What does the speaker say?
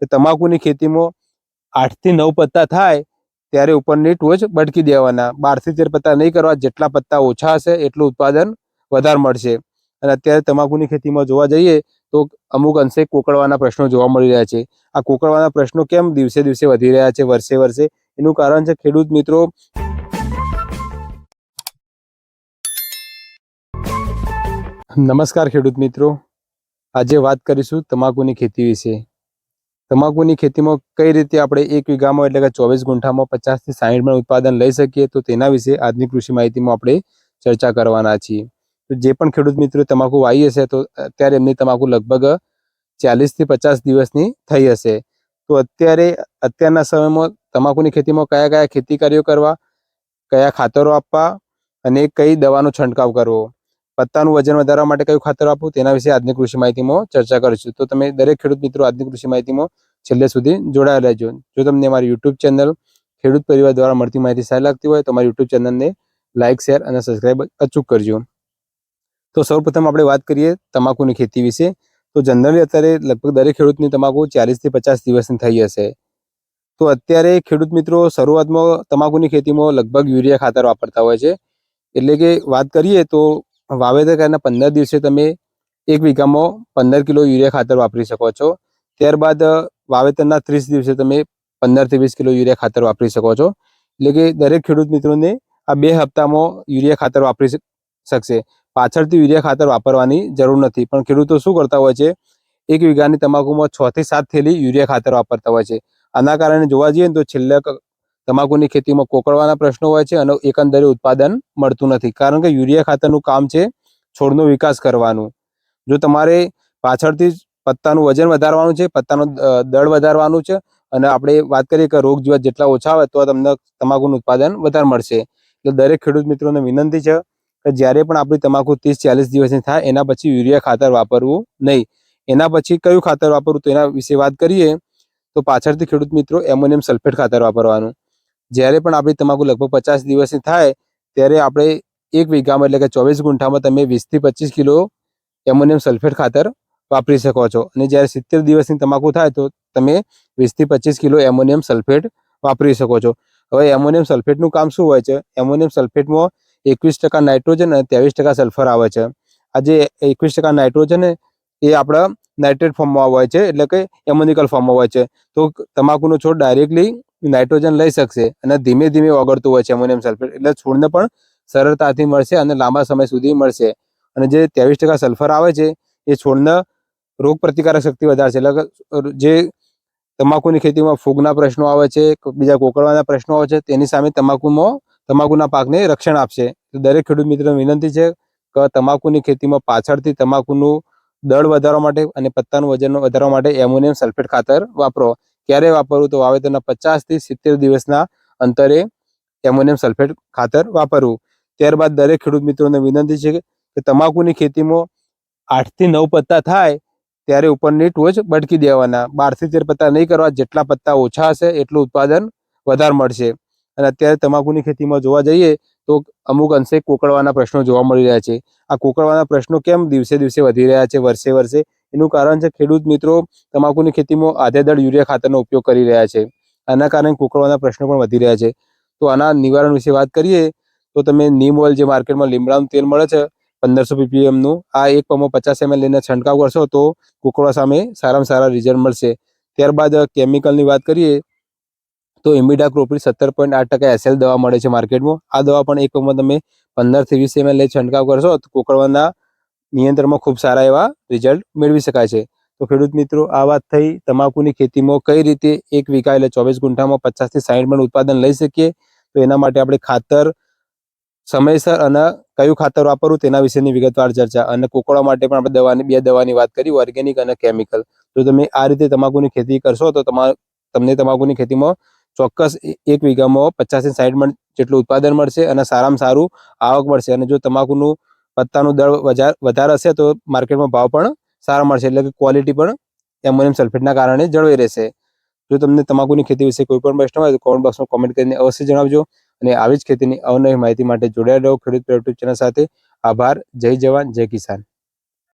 કે તમાકુની ખેતીમાં આઠથી નવ પત્તા થાય, ત્યારે ઉપરની ટોચ બટકી દેવાના. બારથી તેર પત્તા નહીં કરવા, જેટલા પત્તા ઓછા હશે એટલું ઉત્પાદન વધારે મળશે. અને અત્યારે તમાકુની ખેતીમાં જોવા જઈએ, તો અમુક અંશે કોકળવાના પ્રશ્નો જોવા મળી રહ્યા છે. આ કોકળવાના પ્રશ્નો કેમ દિવસે દિવસે વધી રહ્યા છે, વર્ષે વર્ષે? એનું કારણ છે ખેડૂત મિત્રો નમસ્કાર ખેડૂત મિત્રો. આજે વાત કરીશું તમાકુની ખેતી વિશે. તમાકુની ખેતીમાં કઈ રીતે આપણે એક વીઘામાં એટલે કે ચોવીસ ગુંઠામાં પચાસથી સાહીઠ મણ ઉત્પાદન લઈ શકીએ? તો તેના વિશે આજની કૃષિ માહિતીમાં આપણે ચર્ચા કરવાના છીએ. તો જે પણ ખેડૂત મિત્રો તમાકુ વાવી હશે, તો અત્યારે એમની તમાકુ લગભગ ચાલીસથી પચાસ દિવસની થઈ હશે. તો અત્યારે, અત્યારના સમયમાં તમાકુની ખેતીમાં કયા કયા ખેતી કાર્યો કરવા, કયા ખાતરો આપવા અને કઈ દવાનો છંટકાવ કરવો? પત્તાનું વજન વધારવા માટે કયું ખાતર આપવું, તેના વિશે આજની કૃષિ માહિતીમાં ચર્ચા કરીશું. તો તમે દરેક ખેડૂત મિત્રો આજની કૃષિ માહિતીમાં છેલ્લે સુધી જોડાયેલા રહેજો. જો તમને અમારી યુટ્યુબ ચેનલ ખેડૂત પરિવાર દ્વારા મળતી માહિતી સારી લાગતી હોય તો અમારી યુટ્યુબ ચેનલને લાઇક શેર અને સબસ્ક્રાઇબ અચૂક કરજો. તો સૌપ્રથમ આપણે વાત કરીએ તમાકુની ખેતી વિશે. તો જનરલી અત્યારે લગભગ દરેક ખેડૂતની તમાકુ ચાલીસથી પચાસ દિવસની થઈ હશે. તો અત્યારે ખેડૂત મિત્રો શરૂઆતમાં તમાકુની ખેતીમાં લગભગ યુરિયા ખાતર વાપરતા હોય છે. એટલે કે વાત કરીએ તો વાવેતર કરીને પંદર દિવસે તમે એક વીઘામાં પંદર કિલો યુરિયા ખાતર વાપરી શકો છો. ત્યારબાદ વાવેતરના ત્રીસ દિવસે તમે પંદરથી વીસ કિલો યુરિયા ખાતર વાપરી શકો છો. એટલે કે દરેક ખેડૂત મિત્રોને આ બે હપ્તામાં યુરિયા ખાતર વાપરી શકશે. પાછળથી યુરિયા ખાતર વાપરવાની જરૂર નથી. પણ ખેડૂતો શું કરતા હોય છે? એક વીઘાની તમાકુમાં છ થી સાત થેલી યુરિયા ખાતર વાપરતા હોય છે. આના કારણે જોવા જઈએ ને તો છેલ્લે તમાકુની ખેતીમાં કોકળવાના પ્રશ્નો હોય છે અને એકંદરે ઉત્પાદન મળતું નથી. કારણ કે યુરિયા ખાતરનું કામ છે છોડનો વિકાસ કરવાનું. જો તમારે પાછળથી પત્તાનું વજન વધારવાનું છે, પત્તાનો દળ વધારવાનું છે અને આપણે વાત કરીએ કે રોગ જીવાત જેટલા ઓછા હોય તો તમને તમાકુનું ઉત્પાદન વધારે મળશે. એટલે દરેક ખેડૂત મિત્રોને વિનંતી છે કે જ્યારે પણ આપણી તમાકુ ત્રીસ ચાલીસ દિવસની થાય, એના પછી યુરિયા ખાતર વાપરવું નહીં. એના પછી કયું ખાતર વાપરવું તો એના વિશે વાત કરીએ તો પાછળથી ખેડૂત મિત્રો એમોનિયમ સલ્ફેટ ખાતર વાપરવાનું. જ્યારે પણ આપણી તમાકુ લગભગ પચાસ દિવસની થાય, ત્યારે આપણે એક વીઘામાં, એટલે કે ચોવીસ ગુંઠામાં તમે વીસથી પચીસ કિલો એમોનિયમ સલ્ફેટ ખાતર વાપરી શકો છો. અને જ્યારે સિત્તેર દિવસની તમાકુ થાય, તો તમે વીસથી પચીસ કિલો એમોનિયમ સલ્ફેટ વાપરી શકો છો. હવે એમોનિયમ સલ્ફેટનું કામ શું હોય છે? એમોનિયમ સલ્ફેટમાં એકવીસ ટકા નાઇટ્રોજન અને ત્રેવીસ ટકા સલ્ફર આવે છે. આ જે એકવીસ ટકા નાઇટ્રોજન એ આપણા નાઇટ્રેટ ફોર્મમાં હોય છે, એટલે કે એમોનિકલ ફોર્મમાં હોય છે. તો તમાકુનો છોડ ડાયરેક્ટલી નાઇટ્રોજન લઈ શકશે અને ધીમે ધીમે ઓગળતું હોય છે એમોનિયમ સલ્ફેટ એટલે છોડને પણ સરળતાથી મળશે અને લાંબા સમય સુધી મળશે. અને જે ત્રેવીસ ટકા સલ્ફર આવે છે, એ છોડને રોગ પ્રતિકારક શક્તિ વધારશે. એટલે જે તમાકુની ખેતીમાં ફૂગના પ્રશ્નો આવે છે બીજા કોકળવાના પ્રશ્નો આવે છે, તેની સામે તમાકુમાં તમાકુના પાકને રક્ષણ આપશે. દરેક ખેડૂત મિત્રોને વિનંતી છે કે તમાકુની ખેતીમાં પાછળથી તમાકુનું દળ વધારવા માટે અને પત્તાનું વજન વધારવા માટે એમોનિયમ સલ્ફેટ ખાતર વાપરો. ક્યારે વાપરવું તો વાવેતરના પચાસથી સિત્તેર દિવસના અંતરે એમોનિયમ સલ્ફેટ ખાતર વાપરવું. ત્યારબાદ દરેક ખેડૂત મિત્રોને વિનંતી છે કે તમાકુની ખેતીમાં આઠથી નવ પત્તા થાય ત્યારે ઉપરની ટોચ બટકી દેવાના. બારથી તેર પત્તા નહીં કરવા જેટલા પત્તા ઓછા હશે એટલું ઉત્પાદન વધારે મળશે. અને અત્યારે તમાકુની ખેતીમાં જોવા જઈએ તો અમુક અંશે કોકળવાના પ્રશ્નો જોવા મળી રહ્યા છે. આ કોકળવાના પ્રશ્નો કેમ દિવસે દિવસે વધી રહ્યા છે, વર્ષે વર્ષે એનું કારણ છે ખેડૂત મિત્રો તમાકુની ખેતીમાં આધેદળ યુરિયા ખાતરનો ઉપયોગ કરી રહ્યા છે. આના કારણે કુકળવાના પ્રશ્નો પણ વધી રહ્યા છે. તો આના નિવારણ વિશે વાત કરીએ, તો તમે નીમ ઓઇલ જે માર્કેટમાં લીમડાનું તેલ મળે છે, પંદરસો પીપીએમનું, આ એક પંપમાં પચાસ એમએલ લઈને છંટકાવ કરશો તો કુકળવા સામે સારામાં સારા રિઝલ્ટ મળશે. ત્યારબાદ કેમિકલની વાત કરીએ, તો ઇમિડા ક્રોપરી સત્તર પોઈન્ટ આઠ ટકા એસએલ દવા મળે છે માર્કેટમાં. આ દવા પણ એક પંપમાં તમે પંદરથી વીસ એમએલ લઈ છંટકાવ કરશો તો કુકડવાના નિયંત્રણમાં ખૂબ સારા એવા રિઝલ્ટ મેળવી શકાય છે. તો ખેડૂત મિત્રો, આ વાત થઈ, તમાકુની ખેતીમાં કઈ રીતે એક વીઘા એટલે ચોવીસ ગુંઠામાં પચાસથી સાઠ મણ ઉત્પાદન લઈ શકીએ? તો એના માટે આપણે ખાતર સમયસર અને કયું ખાતર વાપરવું તેના વિશેની વિગતવાર ચર્ચા અને કોકળા માટે પણ આપણે દવાની, બે દવાની વાત કરી ઓર્ગેનિક અને કેમિકલ જો તમે આ રીતે તમાકુની ખેતી કરશો, તો તમા, તમને તમાકુની ખેતીમાં ચોક્કસ એક વીઘામાં પચાસથી સાઠ મણ જેટલું ઉત્પાદન મળશે અને સારામાં સારું આવક મળશે. અને જો તમાકુનું પત્તાનું દળ વધારે હશે તો માર્કેટમાં ભાવ પણ સારા મળશે. એટલે કે ક્વોલિટી પણ એમોનિયમ સલ્ફેટના કારણે જળવાઈ રહેશે. જો તમને તમાકુની ખેતી વિશે કોઈ પણ પ્રશ્ન હોય તો કોમેન્ટ બોક્સમાં કોમેન્ટ કરીને અવશ્ય જણાવજો. અને આવી જ ખેતીની અવનવી માહિતી માટે જોડાયેલા ખેડૂત યુટ્યુબ ચેનલ સાથે. આભાર. જય જવાન. જય કિસાન.